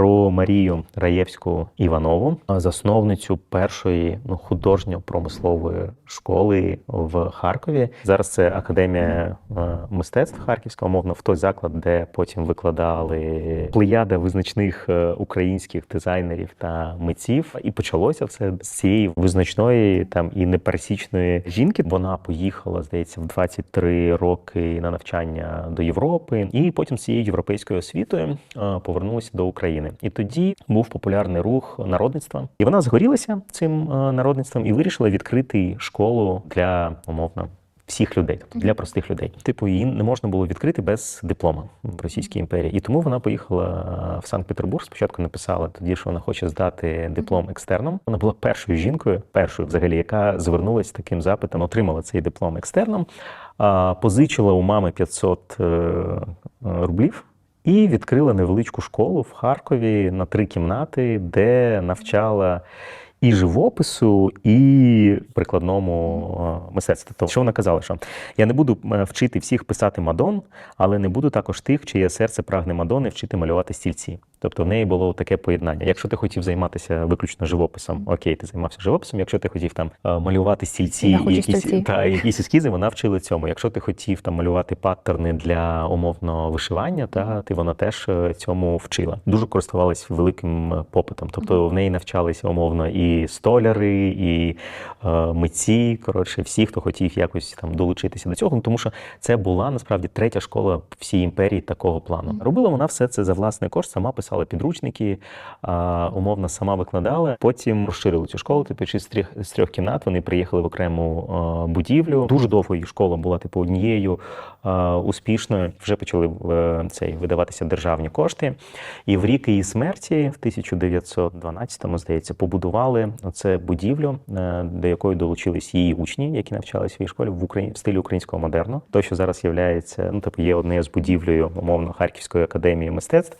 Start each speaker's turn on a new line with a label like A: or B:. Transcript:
A: про Марію Раєвську Іванову, засновницю першої ну, художньо-промислової школи в Харкові. Зараз це академія е, мистецтв Харківська, умовно, в той заклад, де потім викладали плеяда визначних е, українських дизайнерів та митців. І почалося все з цієї визначної там і непересічної жінки. Вона поїхала, здається, в 23 роки на навчання до Європи, і потім з цією європейською освітою е, повернулася до України. І тоді був популярний рух народництва, і вона згорілася цим е, народництвом і вирішила відкрити школу для умовно. Всіх людей, тобто для простих людей, типу її не можна було відкрити без диплома в Російській імперії, і тому вона поїхала в Санкт-Петербург. Спочатку написала тоді, що вона хоче здати диплом екстерном. Вона була першою жінкою, першою взагалі, яка звернулася таким запитом, отримала цей диплом екстерном, а, позичила у мами 500 е, рублів. І відкрила невеличку школу в Харкові на три кімнати, де навчала і живопису, і прикладному е, мистецтву. Тобто, що вона казала, що я не буду е, вчити всіх писати мадон, але не буду також тих, чиє серце прагне мадони, вчити малювати стільці. Тобто в неї було таке поєднання. Якщо ти хотів займатися виключно живописом, окей, ти займався живописом. Якщо ти хотів там е, малювати стільці і якісь та якісь ескізи, вона вчила цьому. Якщо ти хотів там малювати паттерни для умовно вишивання, та ти вона теж е, цьому вчила. Дуже користувалась великим е, попитом. Тобто в неї навчалися умовно і столяри, і е, митці. Коротше, всі, хто хотів якось там долучитися до цього. Ну, тому що це була насправді третя школа всій імперії такого плану. Робила вона все це за власний кошт, сама писала підручники, а, умовно сама викладала. Потім розширили цю школу. Типу, чи з трьох кімнат вони приїхали в окрему е, будівлю. Дуже довго її школа була типу однією е, успішною. Вже почали е, цей видаватися державні кошти. І в рік її смерті, в 1912-му, здається, побудували оце будівлю, е, до якої долучились її учні, які навчалися в її школі в Україні в стилі українського модерну. То, що зараз є, ну, типу, є однією з будівлею, умовно, Харківської академії мистецтв.